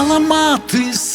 Alamates!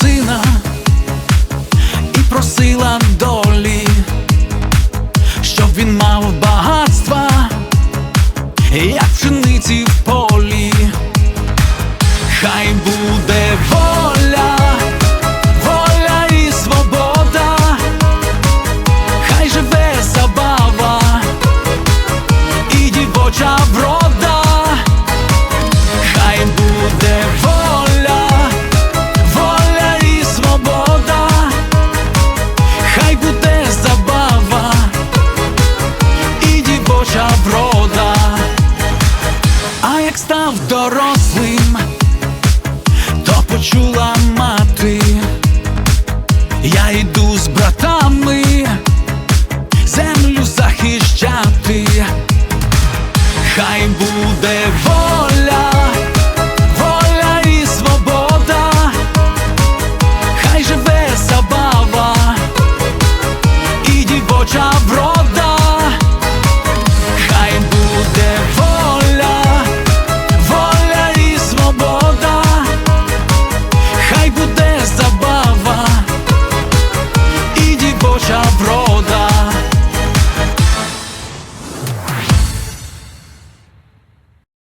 став дорослим, то почула мати, я йду з братами, землю захищати, хай буде воля.